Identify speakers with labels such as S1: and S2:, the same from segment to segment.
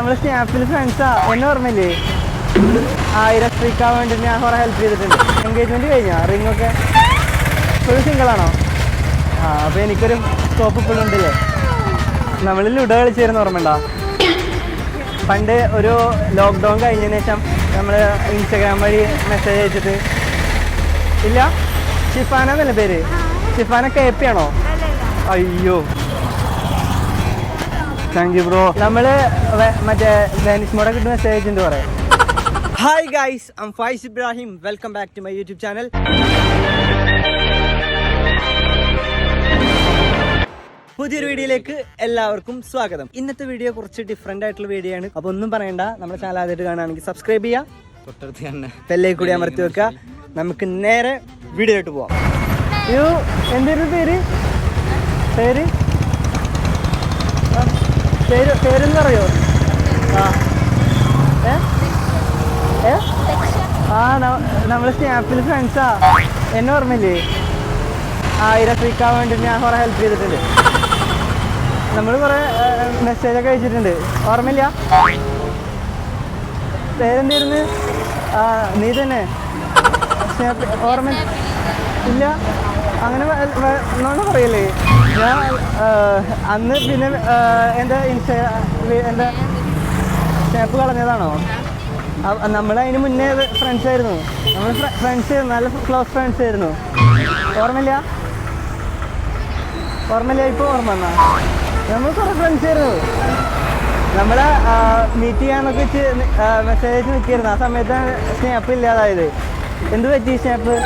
S1: നമ്മൾ സ്നാപ്പിൽ ഫ്രണ്ട്സാ എന്നെ ഓർമ്മയില്ലേ? ആയിരം സ്ട്രീക്കാൻ വേണ്ടി ഞാൻ കുറെ ഹെൽപ്പ് ചെയ്തിട്ടുണ്ട്. എൻഗേജ്മെന്റ് കഴിഞ്ഞാ? റിംഗ് ഒക്കെ? ഫുൾ സിംഗിൾ ആണോ? ആ അപ്പൊ എനിക്കൊരു സ്കോപ്പ് ഇപ്പോഴും ഉണ്ടല്ലേ? നമ്മൾ ലുഡോ കളിച്ചിരുന്ന ഓർമ്മയുണ്ടോ? പണ്ട് ഒരു ലോക്ക്ഡൗൺ കഴിഞ്ഞതിന് ശേഷം നമ്മൾ ഇൻസ്റ്റഗ്രാം വഴി മെസ്സേജ് അയച്ചിട്ട്. ഇല്ല? ഷിഫാന എന്നല്ലേ പേര്? ഷിഫാന കെ പി ആണോ? അയ്യോ. താങ്ക് യു ബ്രോ നമ്മൾ മറ്റേ വെനീസ് മോഡൊക്കെ കിട്ടുന്ന മെസ്സേജ് അയച്ചിട്ടുണ്ട് പറയാം. Hi guys I'm Faiz Ibrahim welcome back to my YouTube channel പുതിയൊരു വീഡിയോയിലേക്ക് എല്ലാവർക്കും സ്വാഗതം. ഇന്നത്തെ വീഡിയോ കുറച്ച് ഡിഫറെന്റ് ആയിട്ടുള്ള വീഡിയോ ആണ്. അപ്പൊ ഒന്നും പറയണ്ട. നമ്മുടെ ചാനൽ ആദ്യമായിട്ട് കാണുകയാണെങ്കിൽ സബ്സ്ക്രൈബ് ചെയ്യാം.
S2: തൊട്ടടുത്ത് തന്നെ
S1: പെല്ലേ കൂടി അമർത്തി വെക്കുക. നമുക്ക് നേരെ വീഡിയോ ആയിട്ട് പോവാം. എന്തൊരു പേര്? പേര്? പേര് പേരെന്ന് പറയോ ആ. ഏ? ആ നമ്മൾ സ്നാപ്പിൽ ഫ്രണ്ട്സാ. എന്നെ ഓർമ്മയില്ലേ? ആയിരം ഫ്രീക്കാൻ വേണ്ടി ഞാൻ കുറെ ഹെൽപ്പ് ചെയ്തിട്ടുണ്ട്. നമ്മൾ കുറെ മെസ്സേജൊക്കെ അയച്ചിട്ടുണ്ട്. ഓർമ്മയില്ല? പേരെന്തായിരുന്നു? ആ നീ തന്നെ. ഓർമ്മ ഇല്ല. അങ്ങനെ എന്നാണ് പറയല്ലേ. ഞാൻ അന്ന് പിന്നെ എന്റെ ഇൻസ്റ്റാ എന്റെ സ്റ്റാപ്പ് കളഞ്ഞതാണോ? നമ്മൾ അതിന് മുന്നേ ഫ്രണ്ട്സ് ആയിരുന്നു. നമ്മൾ ഫ്രണ്ട്സ് നല്ല ക്ലോസ് ഫ്രണ്ട്സ് ആയിരുന്നു. ഓർമ്മയില്ല? ഓർമ്മയില്ല ഇപ്പോൾ ഓർമ്മ എന്നാ നമ്മൾ കുറേ ഫ്രണ്ട്സ് ആയിരുന്നു. നമ്മൾ മീറ്റ് ചെയ്യാനൊക്കെ മെസ്സേജ് നിൽക്കിയിരുന്നു. ആ സമയത്താണ് സ്നാപ്പ് ഇല്ലാതായത്. എന്ത് പറ്റി സ്നാപ്പ്?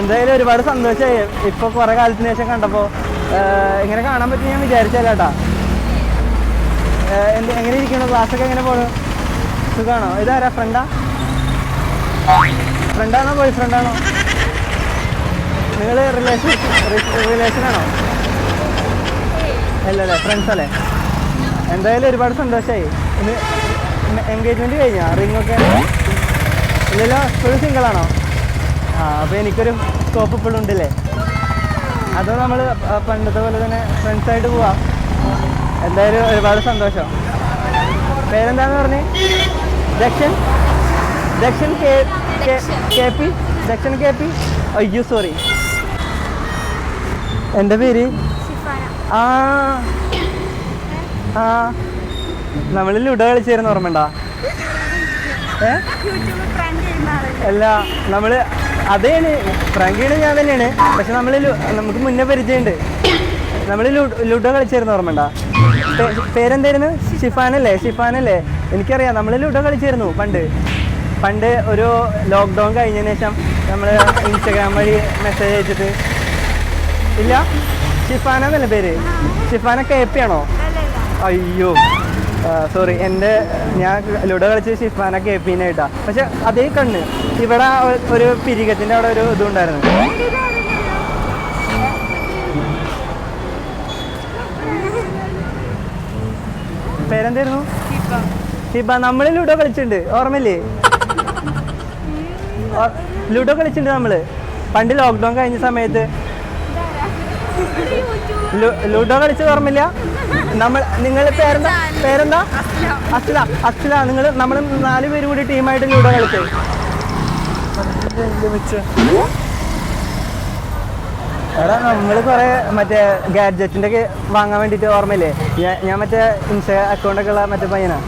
S1: എന്തായാലും ഒരുപാട് സന്തോഷമായി. ഇപ്പൊ കുറെ കാലത്തിന് ശേഷം കണ്ടപ്പോ ഇങ്ങനെ കാണാൻ പറ്റും ഞാൻ വിചാരിച്ചല്ല കേട്ടാ എന്ത് എങ്ങനെ ഒക്കെ ക്ലാസ്സൊക്കെ എങ്ങനെ പോണു? സുഖാണോ? ഇതാരാ? ഫ്രണ്ടാ ഫ്രണ്ടാണോ ബോയ് ഫ്രണ്ടാണോ നിങ്ങൾ റിലേഷൻ റിലേഷനാണോ അല്ലല്ലേ ഫ്രണ്ട്സ് അല്ലേ? എന്തായാലും ഒരുപാട് സന്തോഷമായി ഇന്ന് എൻഗേജ്മെന്റ് കഴിഞ്ഞാ? ഒക്കെ? ഇല്ലല്ലോ സിംഗിൾ ആണോ? ആ അപ്പോൾ എനിക്കൊരു സ്കോപ്പ് ഇപ്പോഴും ഉണ്ടല്ലേ അത് നമ്മൾ പണ്ടത്തെ പോലെ തന്നെ ഫ്രണ്ട്സായിട്ട് പോവാം? എന്തായാലും ഒരുപാട് സന്തോഷം. പേരെന്താന്ന് പറഞ്ഞേ? Dakshan? Dakshan K P? Dakshan K P? അയ്യോ സോറി എന്റെ പേര്? ആ. ആ. നമ്മൾ ലുഡോ കളിച്ചിരുന്ന ഓർമ്മണ്ടാ ഏ അല്ല നമ്മൾ അതേണ്. ഫ്രാങ്കിയാണ് ഞാൻ തന്നെയാണ്. പക്ഷെ നമ്മൾ നമുക്ക് മുന്നേ പരിചയമുണ്ട്. നമ്മൾ ലുഡോ കളിച്ചായിരുന്നു ഓർമ്മണ്ട പേരെന്തായിരുന്നു? ഷിഫാനല്ലേ? ഷിഫാനല്ലേ? എനിക്കറിയാം. നമ്മൾ ലുഡോ കളിച്ചിരുന്നു പണ്ട്. പണ്ട് ഒരു ലോക്ക്ഡൗൺ കഴിഞ്ഞതിന് ശേഷം നമ്മൾ ഇൻസ്റ്റഗ്രാം വഴി മെസ്സേജ് അയച്ചിട്ട്. ഇല്ല? ഷിഫാന എന്നല്ലേ പേര്? ഷിഫാന കെ പി ആണോ? അയ്യോ. സോറി എന്റെ ഞാൻ ലുഡോ കളിച്ച് ഷിഫാന കെ പിന്നായിട്ടാ പക്ഷെ അതേ കണ്ണ്. ഇവിടെ ഒരു പിരികത്തിന്റെ അവിടെ ഒരു ഇതുണ്ടായിരുന്നു. പേരെന്തായിരുന്നു? ഹിബ. നമ്മൾ ലുഡോ കളിച്ചിട്ടുണ്ട്. ഓർമ്മയില്ലേ? ലുഡോ കളിച്ചിട്ടുണ്ട് നമ്മൾ. പണ്ട് ലോക്ക്ഡൗൺ കഴിഞ്ഞ സമയത്ത്. ലുഡോ കളിച്ചത് ഓർമ്മയില്ല? നമ്മൾ നിങ്ങൾ പേരെന്താ? പേരെന്താ? അസ്ല അസ്ല നിങ്ങൾ നമ്മൾ നാല് പേര് കൂടി ടീമായിട്ട് ലൂഡോ കളിച്ചു എടാ നമ്മൾ കുറെ മറ്റേ ഗാഡ്ജറ്റിന്റെ ഒക്കെ വാങ്ങാൻ വേണ്ടിയിട്ട് ഓർമ്മയില്ലേ? ഞാൻ- ഞാൻ മറ്റേ ഇൻസ്റ്റാ അക്കൗണ്ടൊക്കെ ഉള്ള മറ്റേ പയ്യനാ.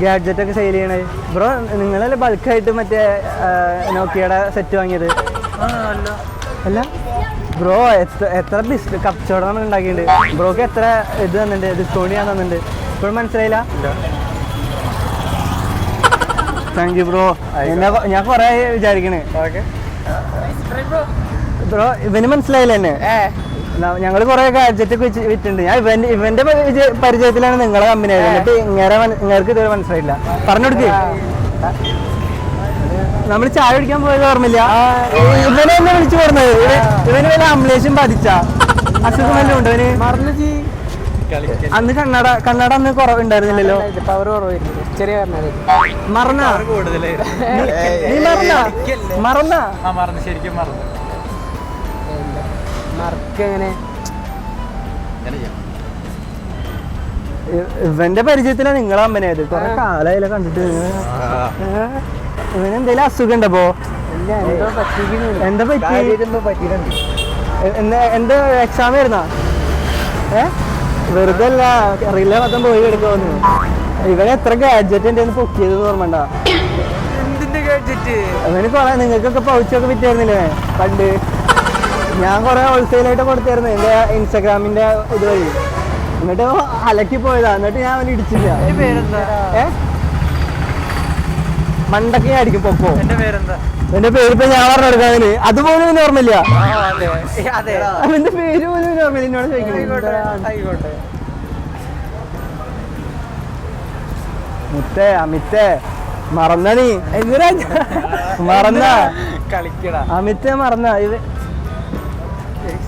S1: ഗാഡ്ജറ്റ് ഒക്കെ സെയിൽ ചെയ്യണത് ബ്രോ നിങ്ങളല്ലേ ബൾക്കായിട്ട് മറ്റേ നോക്കിയുടെ സെറ്റ് വാങ്ങിയത്? അല്ല? ബ്രോ എത്ര എത്ര ബിസ് കച്ചവടം നമ്മൾ ഉണ്ടാക്കിയിട്ടുണ്ട്? ബ്രോക്ക് എത്ര ഇത് തന്നിട്ടുണ്ട്? ഡിസ്കൗണ്ട് ചെയ്യാൻ തന്നിട്ടുണ്ട്? ഇപ്പോഴും മനസ്സിലായില്ല? താങ്ക് യു ബ്രോ ഞാൻ കൊറേ വിചാരിക്കണേ. ബ്രോ ഇവന് മനസ്സിലായില്ല എന്നെ. ഞങ്ങൾ കുറെ ഗാഡ്ജറ്റ് ഒക്കെ വിറ്റുണ്ട് ഞാൻ ഇവന്റെ ഇവന്റെ പരിചയത്തിലാണ് നിങ്ങളെ കമ്പനി ആയത്. എന്നിട്ട് ഇങ്ങനെ ഇങ്ങനെ ഇതുവരെ മനസ്സിലായില്ല. പറഞ്ഞു കൊടുക്ക്. നമ്മൾ ചായ കുടിക്കാൻ പോയത് ഓർമ്മയില്ല. ഇവനെ എന്നെ വിളിച്ചു പറഞ്ഞത് ഇവന് വല്ല അംലേശം ബാധിച്ച. അസുഖം വല്ലതും ഉണ്ടോ ഇവന്? അന്ന് കണ്ണട കണ്ണട അന്ന് കുറവുണ്ടായിരുന്നില്ലല്ലോ
S2: പവർ കുറവായിരുന്നു. ചെറിയ
S1: മറന്ന? നീ മറന്ന? മറന്ന?
S2: ആ മറന്നു. ശരിക്കും മറന്നു.
S1: മറക്കെങ്ങനെ ഇവന്റെ പരിചയത്തിലാണ് നിങ്ങളെ അമ്മനായത് കൊറേ കാലായില്ല കണ്ടിട്ട്? ഇവന് എന്തേലും അസുഖം ഉണ്ടപ്പോ എന്താ പറ്റി? എന്താ എക്സാം ആയിരുന്നാ ഏ? വെറുതെ അല്ല അറിയില്ല മൊത്തം പോയി എടുക്കുമെന്ന് ഇവിടെ എത്ര ഗാഡ്ജറ്റ് എന്റെ പൊക്കിയത് ഓർമ്മണ്ട അവന് കൊറേ നിങ്ങൾക്കൊക്കെ പൗച്ചൊക്കെ വിറ്റായിരുന്നില്ലേ? പണ്ട്. ഞാൻ കൊറേ ഹോൾസെയിലായിട്ട് കൊടുത്തായിരുന്നു എന്റെ ഇൻസ്റ്റാഗ്രാമിന്റെ ഇത് വഴി എന്നിട്ട് അലക്കി പോയതാ എന്നിട്ട് ഞാൻ അവന് ഇടിച്ചില്ല. ഏ? മണ്ടൊക്കെ ആയിരിക്കും പൊക്കോ.
S2: എന്റെ പേരെന്താ?
S1: എന്റെ പേര് ഇപ്പൊ ഞാൻ പറഞ്ഞു കൊടുക്കാതിന് അതുപോലും പിന്നെ ഓർമ്മയില്ല. അവന്റെ പേര് പോലും ഓർമ്മയില്ല. എന്നോട് ചോദിക്കുന്നത് മുത്തേ അമിത്തേ മറന്ന നീ. എന്തിനാ മറന്ന?
S2: കളിക്കടാ.
S1: അമിത്തേ മറന്ന. ഇത്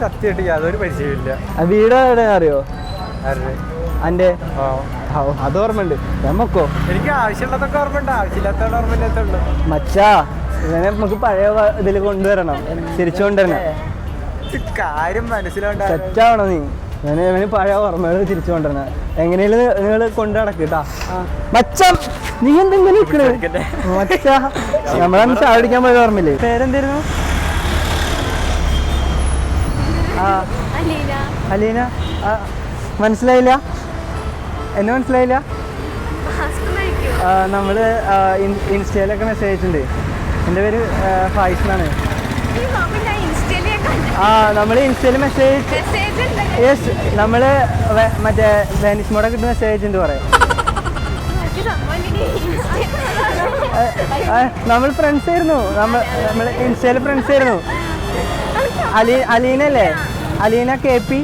S2: സത്യമായിട്ട് യാതൊരു പരിചയമില്ല
S1: വീട് എവിടെയാ അറിയോ? അന്റെ അത് ഓർമ്മയുണ്ട്. നമുക്കോ?
S2: എനിക്ക് ആവശ്യമുള്ളതൊക്കെ ഓർമ്മയുണ്ട്. ആവശ്യമില്ലാത്ത ഓർമ്മയില്ലാത്തുള്ളൂ
S1: മച്ചാ ഇവനെ നമുക്ക് പഴയ ഇതിൽ കൊണ്ടുവരണം. തിരിച്ചുകൊണ്ടുവരണം.
S2: കാര്യം മനസ്സിലുണ്ടാകും
S1: സെറ്റാവണം നീ. ഇവന് ഇവന് പഴയ ഓർമ്മകൾ തിരിച്ചു കൊണ്ടുവരണം എങ്ങനെയാലും നിങ്ങൾ കൊണ്ടു നടക്കട്ടാ മച്ചം നീ എന്തെങ്കിലും നിൽക്കണേ മച്ചാ നമ്മളന്ന് പോയ പോയത് ഓർമ്മയില്ലേ? പേരെന്തായിരുന്നു?
S3: അലീന.
S1: മനസ്സിലായില്ല? എന്നെ മനസ്സിലായില്ല? നമ്മൾ ഇൻസ്റ്റയിലൊക്കെ മെസ്സേജ് അയച്ചിട്ടുണ്ട്. എന്റെ പേര് ഫായിസ് എന്നാണ് ആ നമ്മൾ ഇൻസ്റ്റയിൽ മെസ്സേജ്
S3: മെസ്സേജ് ഉണ്ട്
S1: യെസ് നമ്മൾ വെ- മറ്റേ വെനിസ് മോടെ കിട്ടുന്ന മെസ്സേജ് അയച്ചിട്ടുണ്ട് പറയാം നമ്മൾ ഫ്രണ്ട്സ് ആയിരുന്നു. നമ്മൾ നമ്മൾ ഇൻസ്റ്റയിൽ ഫ്രണ്ട്സ് ആയിരുന്നു. അലീ അലീനല്ലേ? Aleena K P?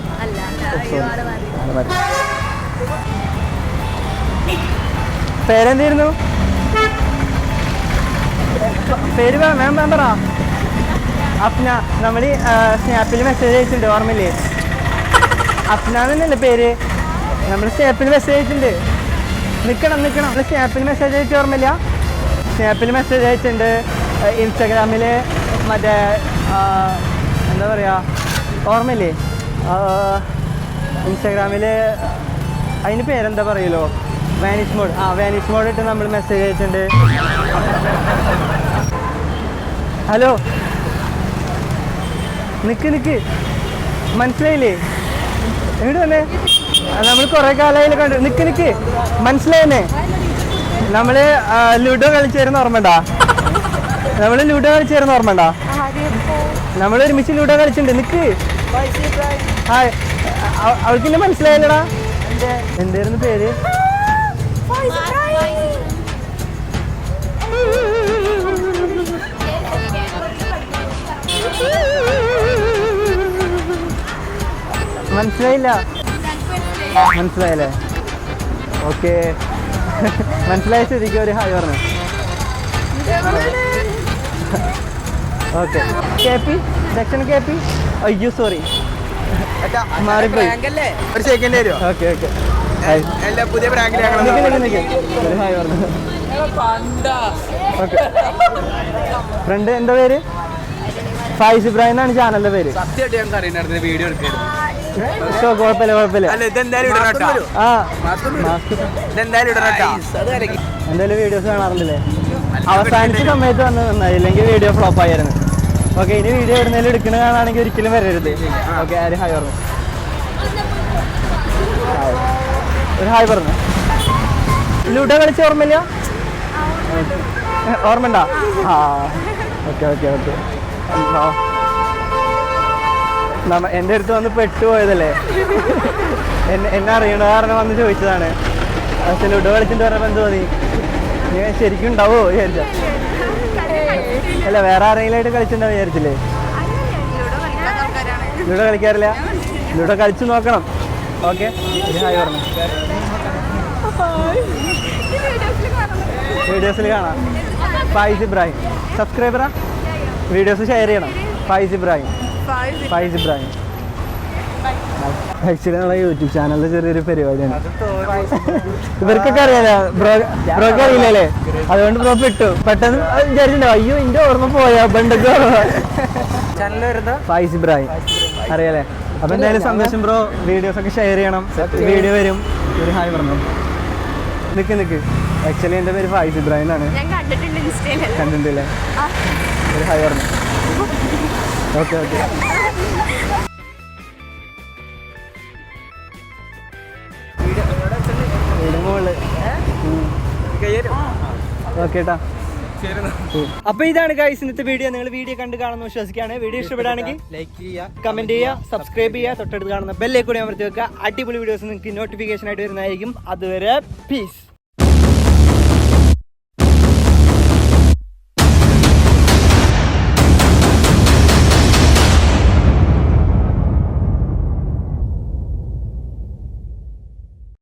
S1: പേരെന്തായിരുന്നു പേര് മാം മാം പറ. അപ്ന നമ്മൾ സ്നാപ്പിൽ മെസ്സേജ് അയച്ചിട്ടുണ്ട് ഓർമ്മയില്ലേ? അപ്ന എന്നല്ലേ പേര്? നമ്മൾ സ്നാപ്പിൽ മെസ്സേജ് അയച്ചിട്ടുണ്ട്. നിൽക്കണം നിൽക്കണം നമ്മൾ സ്നാപ്പിൽ മെസ്സേജ് അയച്ച ഓർമ്മയില്ല? സ്നാപ്പിൽ മെസ്സേജ് അയച്ചിട്ടുണ്ട്. ഇൻസ്റ്റാഗ്രാമിൽ മറ്റേ എന്താ പറയുക ഓർമ്മയില്ലേ? ഇൻസ്റ്റാഗ്രാമിൽ അതിന് പേരെന്താ പറയുമല്ലോ വാനിഷ് മോഡ് ആ വാനിഷ് മോഡ് ഇട്ട് നമ്മൾ മെസ്സേജ് അയച്ചിട്ടുണ്ട്. ഹലോ നിക്ക് നിക്ക്. മനസ്സിലായില്ലേ? എങ്ങോട്ട് വന്നേ? നമ്മൾ കുറെ കാലമായില്ല കണ്ടു. നിക്ക് നിക്ക്. മനസ്സിലായെന്നേ നമ്മൾ ലുഡോ കളിച്ചായിരുന്നു ഓർമ്മണ്ടാ നമ്മൾ ലുഡോ കളിച്ചായിരുന്നു ഓർമ്മണ്ടാ നമ്മൾ ഒരുമിച്ച് ലുഡോ കളിച്ചിട്ടുണ്ട്. നിക്ക്. ഹായ്. അവ- അവൾക്ക് എന്നെ മനസ്സിലായില്ലടാ എന്തായിരുന്നു പേര്? മനസ്സിലായില്ല? മനസ്സിലായില്ലേ? ഓക്കെ. മനസ്സിലായ സ്ഥിതിക്ക് ഒരു ഹായ് പറഞ്ഞു. Okay. K P? Section K P? അയ്യോ സോറി മാറിപ്പോയി.
S2: ഒരു സെക്കൻഡ് തരുമോ
S1: ഓക്കെ ഓക്കെ. ഹായ്.
S2: എല്ലാ പുതിയ
S1: ഹായ് പറഞ്ഞു. ഓക്കെ. ഫ്രണ്ട് എന്താ പേര്? ഫായിസ് ഇബ്രാഹിം എന്നാണ് ചാനലിന്റെ പേര്.
S2: സത്യമായിട്ട് ഞങ്ങൾക്ക് അറിയുന്ന വീഡിയോ എടുക്കായിരുന്നു.
S1: കുഴപ്പമില്ല കുഴപ്പമില്ല. എന്തായാലും വീഡിയോസ് കാണാറില്ലേ? അവസാനിച്ച സമയത്ത് വന്ന് നന്നായി. ഇല്ലെങ്കിൽ വീഡിയോ ഫ്ലോപ്പ് ആയിരുന്നു ഓക്കെ ഇനി വീഡിയോ എവിടുന്നേലും എടുക്കണ കാണാണെങ്കിൽ ഒരിക്കലും വരരുത്. ഓക്കെ ആര്? ഹായ് പറഞ്ഞു. ഹായ്. ഒരു ഹായ് പറഞ്ഞു. ലുഡ കളിച്ച ഓർമ്മയില്ല? ഓർമ്മ ഉണ്ടാ ആ. Okay okay okay. നമ്മ എന്റെ അടുത്ത് വന്ന് പെട്ടുപോയതല്ലേ? എന്നെ എന്നെ അറിയണ കാരണം വന്ന് ചോദിച്ചതാണ്. പക്ഷെ ലുഡോ കളിച്ചിട്ട് പറഞ്ഞപ്പോൾ എന്ത് തോന്നി? നീ ശരിക്കും ഉണ്ടാവോ വിചാരിച്ച. അല്ല വേറെ ആരെങ്കിലും ആയിട്ട് കളിച്ചിട്ടുണ്ടാവും വിചാരിച്ചില്ലേ? ലുഡോ കളിക്കാറില്ല? ലുഡോ കളിച്ചു നോക്കണം. ഓക്കെ ഹായ് പറഞ്ഞു. വീഡിയോസിൽ കാണാം. ഫൈസ് ഇബ്രാഹിം. സബ്സ്ക്രൈബറാ വീഡിയോസ് ഷെയർ ചെയ്യണം. ഫൈസ് ഇബ്രാഹിം. ഫൈസ് ഇബ്രാഹിം. ആക്ച്വലി നമ്മളെ യൂട്യൂബ് ചാനലിൽ ചെറിയൊരു പരിപാടിയാണ്. ഇവർക്കൊക്കെ അറിയാലോ ബ്രോ ബ്രോക്ക് അറിയില്ലല്ലേ? അതുകൊണ്ട് ബ്രോ പെട്ടു. പെട്ടെന്ന് വിചാരിച്ചിട്ടുണ്ടോ? അയ്യോ എന്റെ ഓർമ്മ പോയാ? ബണ്ടൊക്കെ ഫൈസ് ഇബ്രാഹിം. അറിയാലേ? അപ്പൊ എന്തായാലും സന്തോഷം ബ്രോ. വീഡിയോസ് ഒക്കെ ഷെയർ ചെയ്യണം. വീഡിയോ വരും. ഒരു ഹായ് പറഞ്ഞു. നിക്ക് നിക്ക്. ആക്ച്വലി എന്റെ പേര് ഫായിസ് ഇബ്രാഹിം എന്നാണ്
S3: ഞാൻ കണ്ടിട്ടുണ്ട് ഇൻസ്റ്റയിൽ.
S1: കണ്ടിട്ടില്ലേ. ഒരു ഹായ് പറഞ്ഞു. Okay okay. വീടിന് മുകളിൽ ഓക്കെ കേട്ടാ അപ്പൊ ഇതാണ് ഗൈസ് ഇന്നത്തെ വീഡിയോ നിങ്ങൾ വീഡിയോ കണ്ട് കാണുന്ന വിശ്വസിക്കുകയാണ്. വീഡിയോ ഇഷ്ടപ്പെടുകയാണെങ്കിൽ
S2: ലൈക്ക് ചെയ്യുക
S1: കമന്റ് ചെയ്യുക സബ്സ്ക്രൈബ് ചെയ്യുക തൊട്ടടുത്ത് കാണുന്ന ബെല്ലേ കൂടി അമർത്തി വെക്കുക. അടിപൊളി വീഡിയോസ് നിങ്ങൾക്ക് നോട്ടിഫിക്കേഷൻ ആയിട്ട് വരുന്നതായിരിക്കും. അതുവരെ പീസ്